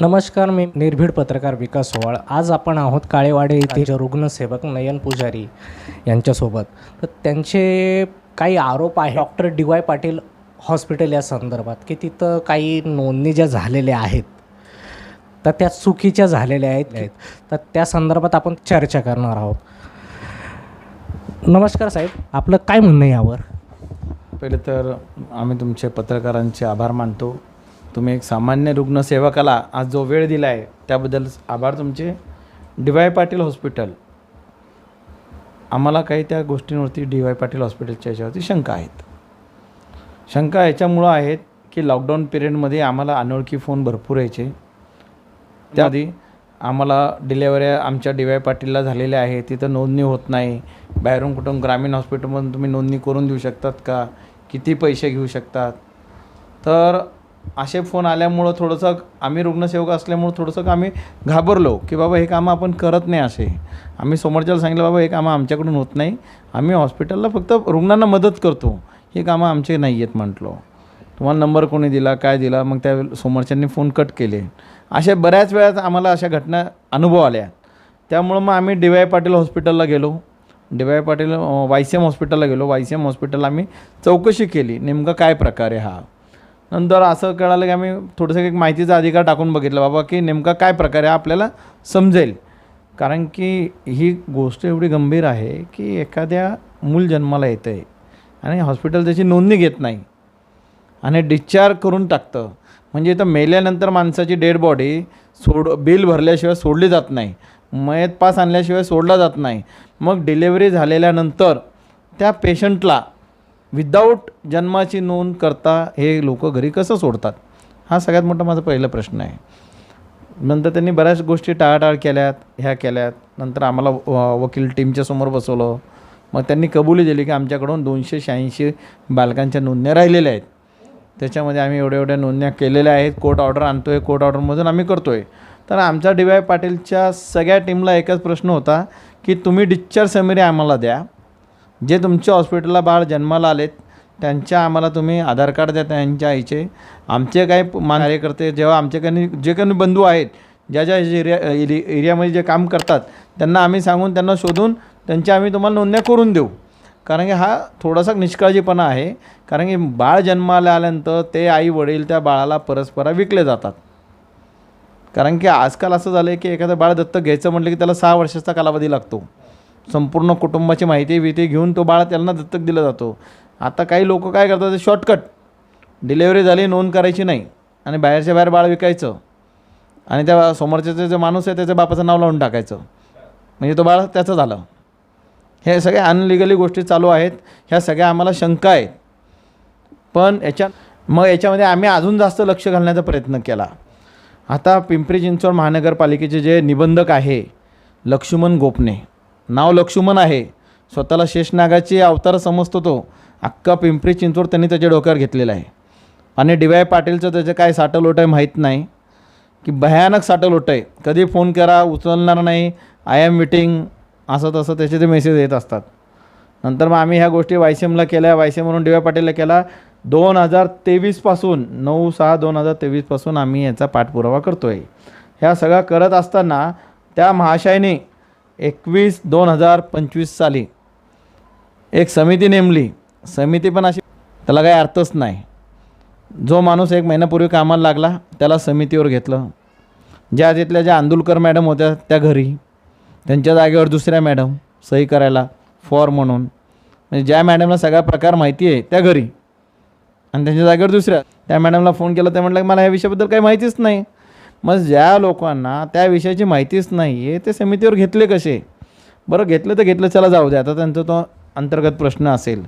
नमस्कार मी निर्भीड पत्रकार विकास सोवाळ आज आपण आहोत काळेवाडे येथे रुग्णसेवक नयन पुजारी यांच्यासोबत. तर त्यांचे काही आरोप आहे doctor D Y Patil hospital या संदर्भात की तिथं काही नोंदणी ज्या झालेल्या आहेत तर त्या चुकीच्या झालेल्या आहेत. तर त्या संदर्भात आपण चर्चा करणार आहोत. नमस्कार साहेब आपलं काय म्हणणं आहे यावर? पहिले तर आम्ही तुमचे पत्रकारांचे आभार मानतो. तुम्ही एक सामान्य रुग्णसेवकाला आज जो वेळ दिला आहे त्याबद्दल आभार तुमचे. D Y Patil hospital. आम्हाला काही त्या गोष्टींवरती डी वाय पाटील हॉस्पिटलच्या याच्यावरती शंका आहेत. शंका याच्यामुळं आहेत की लॉकडाऊन पिरियडमध्ये आम्हाला अनोळखी फोन भरपूर यायचे. त्याआधी आम्हाला डिलेवऱ्या आमच्या डी वाय पाटीलला झालेल्या आहे तिथं नोंदणी होत नाही. बाहेरून कुठून ग्रामीण हॉस्पिटलमधून तुम्ही नोंदणी करून देऊ शकतात का? किती पैसे घेऊ शकतात? तर असे फोन आल्यामुळं थोडंसं आम्ही रुग्णसेवक असल्यामुळं थोडंसं आम्ही घाबरलो की बाबा हे कामं आपण करत नाही असे. आम्ही समोरच्याला सांगितलं बाबा हे कामं आमच्याकडून होत नाही. आम्ही हॉस्पिटलला फक्त रुग्णांना मदत करतो. हे कामं आमचे नाही आहेत म्हटलो. तुम्हाला नंबर कोणी दिला? काय दिला? मग त्या समोरच्यांनी फोन कट केले. अशा बऱ्याच वेळात आम्हाला अशा घटना अनुभव आल्या. त्यामुळं मग आम्ही डी वाय पाटील हॉस्पिटलला गेलो. D Y Patil Y C M हॉस्पिटलला गेलो. वाय सी एम हॉस्पिटलला आम्ही चौकशी केली. नेमकं काय प्रकार आहे हा? नंतर असं कळालं की आम्ही थोडंसं एक माहितीचा अधिकार टाकून बघितलं. बाबा की नेमका काय प्रकारे आपल्याला समजेल. कारण की ही गोष्ट एवढी गंभीर आहे की एखाद्या मूल जन्माला येतं आहे आणि हॉस्पिटल त्याची नोंदणी घेत नाही आणि डिस्चार्ज करून टाकतं. म्हणजे इथं मेल्यानंतर माणसाची डेड बॉडी सोड बिल भरल्याशिवाय सोडली जात नाही. मयत पास आणल्याशिवाय सोडला जात नाही. मग डिलेवरी झालेल्यानंतर त्या पेशंटला विदाऊट जन्माची नोंद करता हे लोक घरी कसं सोडतात? हा सगळ्यात मोठा माझा पहिला प्रश्न आहे. नंतर त्यांनी बऱ्याच गोष्टी टाळाटाळ केल्यात ह्या केल्यात. नंतर आम्हाला व- वकील टीमच्या समोर बसवलं. मग त्यांनी कबुली दिली की आमच्याकडून दोनशे शहाऐंशी बालकांच्या नोंदण्या राहिलेल्या आहेत. त्याच्यामध्ये आम्ही एवढ्या एवढ्या नोंदण्या केलेल्या आहेत. कोर्ट ऑर्डर आणतो आहे कोर्ट ऑर्डरमधून आम्ही करतो आहे तर आमच्या डी वाय पाटीलच्या सगळ्या टीमला एकच प्रश्न होता की तुम्ही डिस्चार्ज समिरी आम्हाला द्या. जे तुमच्या हॉस्पिटलला बाळ जन्माला आलेत त्यांच्या आम्हाला तुम्ही आधार कार्ड द्या त्यांच्या आईचे. आमचे काही मान- कार्यकर्ते जेव्हा आमच्याकडे जे काही बंधू आहेत ज्या ज्या एरिया एरि- एरियामध्ये जे काम करतात त्यांना आम्ही सांगून त्यांना शोधून त्यांच्या आम्ही तुम्हाला नोंदण्या करून देऊ. कारण की हा थोडासा निष्काळजीपणा आहे. कारण की बाळ जन्माला आल्यानंतर ते आई वडील त्या बाळाला परस्परा विकले जातात. कारण की आजकाल असं झालं आहे की एखादं बाळ दत्तक घ्यायचं म्हटलं की त्याला सहा वर्षाचा कालावधी लागतो. संपूर्ण कुटुंबाची माहिती बिहिती घेऊन तो बाळ त्यांना दत्तक दिला जातो. आता काही लोक काय करतात ते शॉर्टकट डिलेवरी झाली नोंद करायची नाही. आणि बाहेरच्या बाहेर बाळ विकायचं. आणि त्या समोरच्याचा जो माणूस आहे त्याच्या बापाचं नाव लावून टाकायचं. म्हणजे तो बाळ त्याचं झालं. हे सगळ्या अनलिगली गोष्टी चालू आहेत. ह्या सगळ्या आम्हाला शंका आहेत. पण याच्या मग याच्यामध्ये आम्ही अजून जास्त लक्ष घालण्याचा प्रयत्न केला. आता पिंपरी चिंचवड महानगरपालिकेचे जे निबंधक आहे लक्ष्मण गोपने. नाव लक्ष्मण आहे. स्वतःला शेषनागाची अवतार समजतो तो. अख्खा पिंपरी चिंचवड त्यांनी त्याच्या डोक्यावर घेतलेला आहे. आणि डी वाय पाटीलचं त्याचं काय साठं आहे माहीत नाही. की भयानक साठं आहे. कधी फोन करा उचलणार नाही आय एम मिटिंग असं तसं त्याचे ते मेसेज येत असतात. नंतर मग आम्ही ह्या गोष्टी वाय सी एमला केल्या. वाय सी एमवरून डी वाय पाटीलला केला. दोन हजार तेवीसपासून नऊ सहा दोन हजार तेवीसपासून आम्ही याचा पाठपुरावा करतो आहे ह्या सगळा करत असताना त्या महाशयाने एकवीस दोन हजार पंचवीस साली. एक समिती नेमली. समिती पण अशी त्याला काही अर्थच नाही. जो माणूस एक महिन्यापूर्वी कामाला लागला त्याला समितीवर घेतलं. ज्या तिथल्या ज्या आंदुलकर मॅडम होत्या त्या घरी. त्यांच्या जागेवर दुसऱ्या मॅडम सही करायला फॉर म्हणून. म्हणजे ज्या मॅडमला सगळा प्रकार माहिती आहे त्या घरी. आणि त्यांच्या जागेवर दुसऱ्या. त्या मॅडमला फोन केला ते म्हटलं की मला या विषयाबद्दल काही माहितीच नाही. मग ज्या लोकांना त्या विषयाची माहितीच नाही आहे ते समितीवर घेतले कसे? बरं घेतलं तर घेतलं चला जाऊ द्या आता त्यांचा तो अंतर्गत प्रश्न असेल.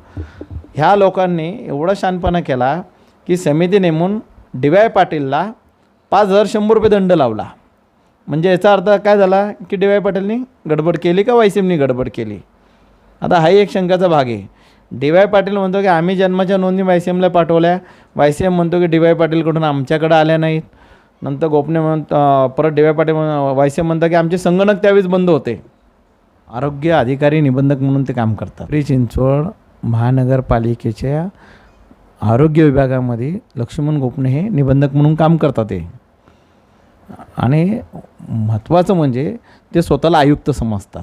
ह्या लोकांनी एवढा शानपणा केला की समिती नेमून डी वाय पाटीलला पाच हजार शंभर रुपये दंड लावला. म्हणजे याचा अर्थ काय झाला की डी वाय पाटीलनी गडबड केली का वायसीएमनी गडबड केली? आता हाही एक शंकाचा भाग आहे. डी वाय पाटील म्हणतो की आम्ही जन्माच्या नोंदी वाय सी एमला पाठवल्या. वाय सी एम म्हणतो की डी वाय पाटीलकडून आमच्याकडे आल्या नाहीत. नंतर गोपने म्हणत परत डेव्या वाय पाटील वायसे म्हणतात की आमचे संगणक त्यावेळेस बंद होते. आरोग्य अधिकारी निबंधक म्हणून ते काम करतात. श्री चिंचवड महानगरपालिकेच्या आरोग्य विभागामध्ये लक्ष्मण गोपणे हे निबंधक म्हणून काम करतात ते. आणि महत्त्वाचं म्हणजे ते स्वतःला आयुक्त समजतात.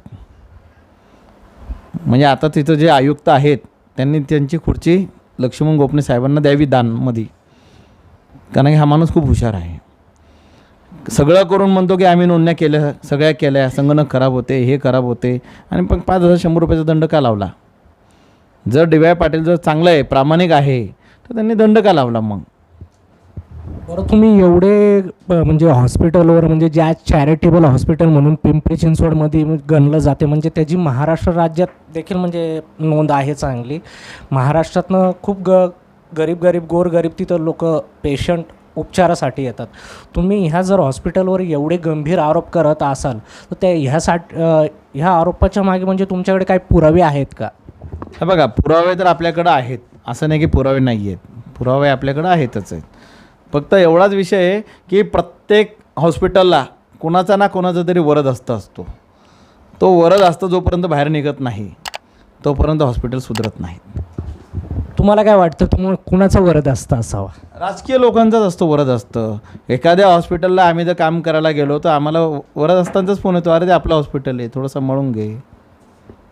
म्हणजे आता तिथं जे आयुक्त आहेत त्यांनी त्यांची खुर्ची लक्ष्मण गोपणे साहेबांना द्यावी दानमध्ये. कारण की हा माणूस खूप हुशार आहे. सगळं करून म्हणतो की आम्ही नोंदण्या केल्या सगळ्या केल्या संगणक खराब होते हे खराब होते. आणि पण पाच हजार शंभर रुपयाचा दंड का लावला? जर डी वाय पाटील जर चांगलं आहे प्रामाणिक आहे तर त्यांनी दंड का लावला मग? बरं तुम्ही एवढे म्हणजे हॉस्पिटलवर म्हणजे ज्या चॅरिटेबल हॉस्पिटल म्हणून पिंपरी चिंचवडमध्ये गणलं जाते म्हणजे त्याची महाराष्ट्र राज्यात देखील म्हणजे नोंद आहे चांगली. महाराष्ट्रातनं खूप ग गरीब गरीब गोर गरीब तिथं लोक पेशंट उपचारासाठी येतात. तुम्ही ह्या जर हॉस्पिटलवर एवढे गंभीर आरोप करत असाल तर त्या ह्यासाठी ह्या आरोपाच्या मागे म्हणजे तुमच्याकडे काही पुरावे आहेत का? हे बघा पुरावे तर आपल्याकडं आहेत. असं नाही की पुरावे नाही आहेत. पुरावे आपल्याकडं आहेतच आहेत. फक्त एवढाच विषय आहे की प्रत्येक हॉस्पिटलला कोणाचा ना कोणाचा तरी वरद असतं असतो. तो वरद असतो जोपर्यंत बाहेर निघत नाही तोपर्यंत हॉस्पिटल सुधरत नाहीत. तुम्हाला काय वाटतं? तुम्हाला कुणाचा वरद असता असावा? राजकीय लोकांचाच असतो वरद असतं. एखाद्या हॉस्पिटलला आम्ही जर काम करायला गेलो तर आम्हाला वरद असतानाच फोन येतो. अरे ते आपलं हॉस्पिटल आहे थोडं सांभाळून घे.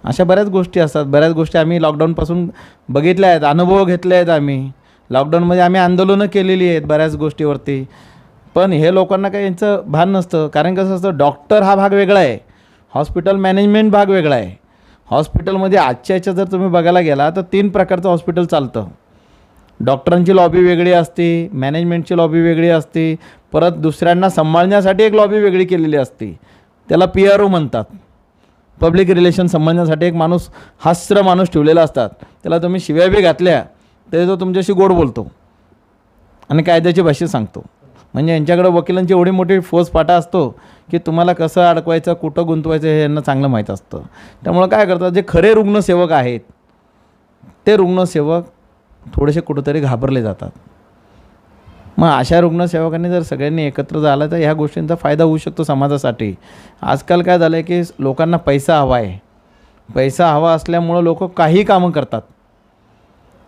अशा बऱ्याच गोष्टी असतात. बऱ्याच गोष्टी आम्ही लॉकडाऊनपासून बघितल्या आहेत अनुभव घेतले आहेत आम्ही. लॉकडाऊनमध्ये आम्ही आंदोलनं केलेली आहेत बऱ्याच गोष्टीवरती. पण हे लोकांना काही यांचं भान नसतं. कारण कसं असतं डॉक्टर हा भाग वेगळा आहे. हॉस्पिटल मॅनेजमेंट भाग वेगळा आहे. हॉस्पिटलमध्ये आजच्या याच्या जर तुम्ही बघायला गेला तर तीन प्रकारचं हॉस्पिटल चालतं. डॉक्टरांची लॉबी वेगळी असते मॅनेजमेंटची लॉबी वेगळी असते परत दुसऱ्यांना सांभाळण्यासाठी एक लॉबी वेगळी केलेली असते. त्याला पी आर ओ म्हणतात. पब्लिक रिलेशन सांभाळण्यासाठी एक माणूस हास्र माणूस ठेवलेला असतात. त्याला तुम्ही शिव्या बी घातल्या तरी तो तुमच्याशी गोड बोलतो. आणि कायद्याची भाषेत सांगतो. म्हणजे यांच्याकडे वकिलांची एवढी मोठी फोर्स पाटा असतो की तुम्हाला कसं अडकवायचं कुठं गुंतवायचं हे यांना चांगलं माहीत असतं. त्यामुळं काय करतात जे खरे रुग्णसेवक आहेत ते रुग्णसेवक थोडेसे कुठंतरी घाबरले जातात. मग अशा रुग्णसेवकांनी जर सगळ्यांनी एकत्र झालं तर ह्या गोष्टींचा फायदा होऊ शकतो समाजासाठी. आजकाल काय झालं आहे की लोकांना पैसा हवा आहे. पैसा हवा असल्यामुळं लोक काही कामं करतात.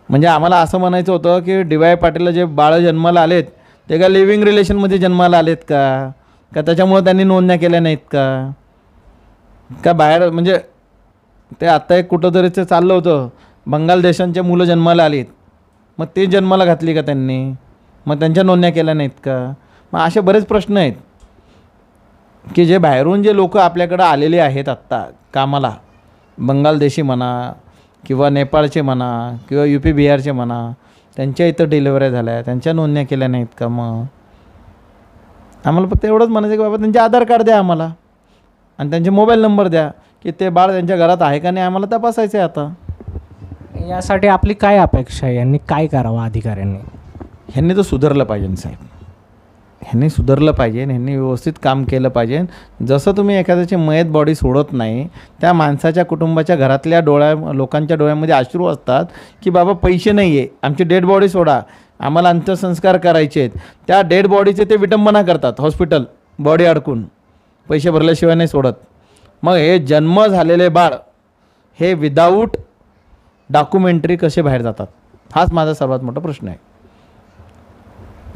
म्हणजे आम्हाला असं म्हणायचं होतं की डी वाय पाटीलला जे बाळं जन्माला आलेत ते का लिव्हिंग रिलेशनमध्ये जन्माला आलेत का? का त्याच्यामुळं त्यांनी नोंदण्या केल्या नाहीत का? का बाहेर म्हणजे ते आत्ता एक कुठंतरी ते चाललं होतं. बंगाल देशांचे मुलं जन्माला आलीत. मग ते जन्माला घातली का त्यांनी? मग त्यांच्या नोंदण्या केल्या नाहीत का? मग असे बरेच प्रश्न आहेत. की जे बाहेरून जे लोक आपल्याकडं आलेले आहेत आत्ता कामाला बंगालदेशी म्हणा किंवा नेपाळचे म्हणा किंवा यू पी बिहारचे म्हणा त्यांच्या इथं डिलिव्हऱ्या झाल्या त्यांच्या नोंदण्या केल्या नाहीत का मग? आम्हाला फक्त एवढंच म्हणायचं की बाबा त्यांचे आधार कार्ड द्या आम्हाला. आणि त्यांचे मोबाईल नंबर द्या की ते बाळ त्यांच्या घरात आहे का नाही आम्हाला तपासायचं आहे आता. यासाठी आपली काय अपेक्षा आहे? यांनी काय करावं अधिकाऱ्यांनी? ह्यांनी तर सुधारलं पाहिजे साहेब. ह्यांनी सुधारलं पाहिजे ह्यांनी व्यवस्थित काम केलं पाहिजे. जसं तुम्ही एखाद्याची मयत बॉडी सोडत नाही त्या माणसाच्या कुटुंबाच्या घरातल्या डोळ्या लोकांच्या डोळ्यामध्ये अश्रू असतात की बाबा पैसे नाही आहे आमची डेड बॉडी सोडा आम्हाला अंत्यसंस्कार करायचे आहेत. त्या डेड बॉडीचे ते विटंबना करतात हॉस्पिटल बॉडी अडकून. पैसे भरल्याशिवाय नाही सोडत. मग हे जन्म झालेले बाळ हे विदाऊट डॉक्युमेंटरी कसे बाहेर जातात? हाच माझा सर्वात मोठा प्रश्न आहे.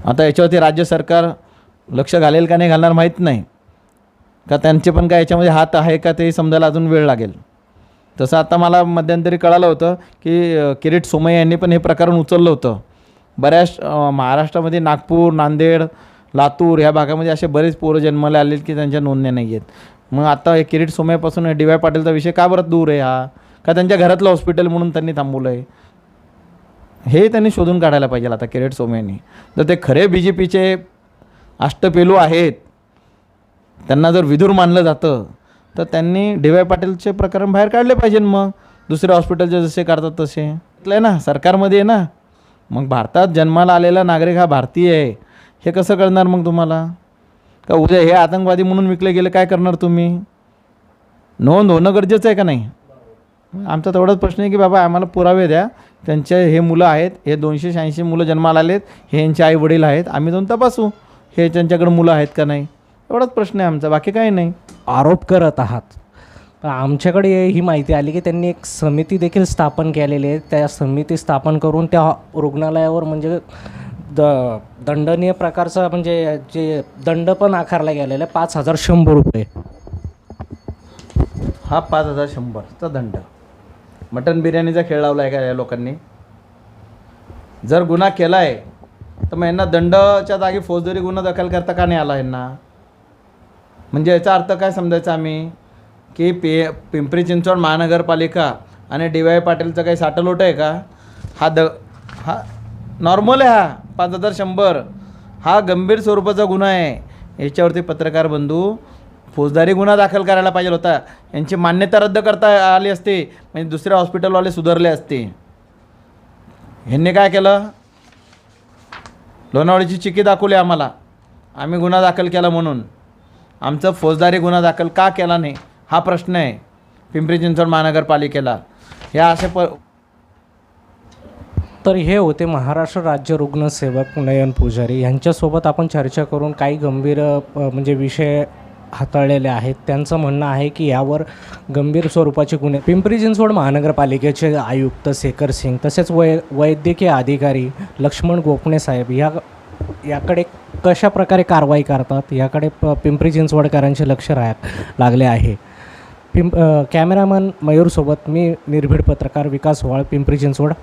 आता याच्यावरती राज्य सरकार लक्ष घालेल का नाही घालणार माहीत नाही. का त्यांचे पण काय याच्यामध्ये हात आहे का ते समजायला अजून वेळ लागेल. तसं आता मला मध्यंतरी कळालं होतं की किरीट सोमय्या यांनी पण हे प्रकरण उचललं होतं. बऱ्याच महाराष्ट्रामध्ये नागपूर नांदेड लातूर ह्या भागामध्ये असे बरेच पोरं जन्माला आलेत की त्यांच्या नोंदण्या नाही आहेत. मग आता हे किरीट सोमय्यापासून डी वाय पाटीलचा विषय का बरं दूर आहे हा? का त्यांच्या घरातलं हॉस्पिटल म्हणून त्यांनी थांबवलं आहे हे त्यांनी शोधून काढायला पाहिजे आता किरेट सोमय्यांनी तर ते खरे बी जे पीचे अष्टपेलू आहेत. त्यांना जर विधूर मानलं जातं तर त्यांनी डी वाय पाटीलचे प्रकरण बाहेर काढले पाहिजे मग. दुसरे हॉस्पिटलचे जसे काढतात तसे. आहे ना सरकारमध्ये आहे ना. मग भारतात जन्माला आलेला नागरिक हा भारतीय आहे. हे कसं कळणार मग तुम्हाला? का उद्या हे आतंकवादी म्हणून विकले गेले काय करणार तुम्ही? नोंद होणं गरजेचं आहे का नाही? आमचा तेवढाच प्रश्न आहे की बाबा आम्हाला पुरावे द्या. त्यांचे हे मुलं आहेत हे दोनशे शहाऐंशी मुलं जन्माला आलेत हे यांचे आई वडील आहेत आम्ही जाऊन तपासू हे त्यांच्याकडे मुलं आहेत का नाही? एवढाच प्रश्न आहे आमचा बाकी काही नाही. आरोप करत आहात. पण आमच्याकडे ही माहिती आली की त्यांनी एक समिती देखील स्थापन केलेली आहे. त्या समिती स्थापन करून त्या रुग्णालयावर म्हणजे द दंडनीय प्रकारचा म्हणजे जे दंड पण आकारला गेलेला आहे पाच हजार शंभर रुपये. हा पाच हजार शंभरचा दंड. मटन बिर्याणीचा खेळ लावला आहे का या लोकांनी? जर गुन्हा केला आहे तर मग यांना दंडच्या जागी फौजदारी गुन्हा दाखल करता का नाही आला यांना? म्हणजे याचा अर्थ काय समजायचा आम्ही? की पि पिंपरी चिंचवड महानगरपालिका आणि डी वाय पाटीलचं काही साठलोट आहे का? हा द हा नॉर्मल आहे हा. पाच हजार शंभर. हा गंभीर स्वरूपाचा गुन्हा आहे. याच्यावरती पत्रकार बंधू फौजदारी गुन्हा दाखल करायला पाहिजे होता. यांची मान्यता रद्द करता आली असती म्हणजे दुसरे हॉस्पिटलवाले सुधारले असते. ह्यांनी काय केलं? लोणावळीची चिकी दाखवली आम्हाला. आम्ही गुन्हा दाखल केला म्हणून. आमचं फौजदारी गुन्हा दाखल का केला नाही? हा प्रश्न आहे पिंपरी चिंचवड महानगरपालिकेला. ह्या असे प तर हे होते महाराष्ट्र राज्य रुग्णसेवक नयन पुजारी. यांच्यासोबत आपण चर्चा करून काही गंभीर म्हणजे विषय हाताळलेले आहेत. त्यांचं म्हणणं आहे की यावर गंभीर स्वरूपाचे गुन्हे पिंपरी चिंचवड महानगरपालिकेचे आयुक्त शेखर सिंग तसेच वै वैद्यकीय अधिकारी लक्ष्मण गोपणे साहेब या याकडे कशा प्रकारे कारवाई करतात? याकडे प पिंपरी चिंचवडकरांचे लक्ष राह लागले आहे. पिंप कॅमेरामन मयूरसोबत मी निर्भीड पत्रकार विकास वाळ पिंपरी चिंचवड.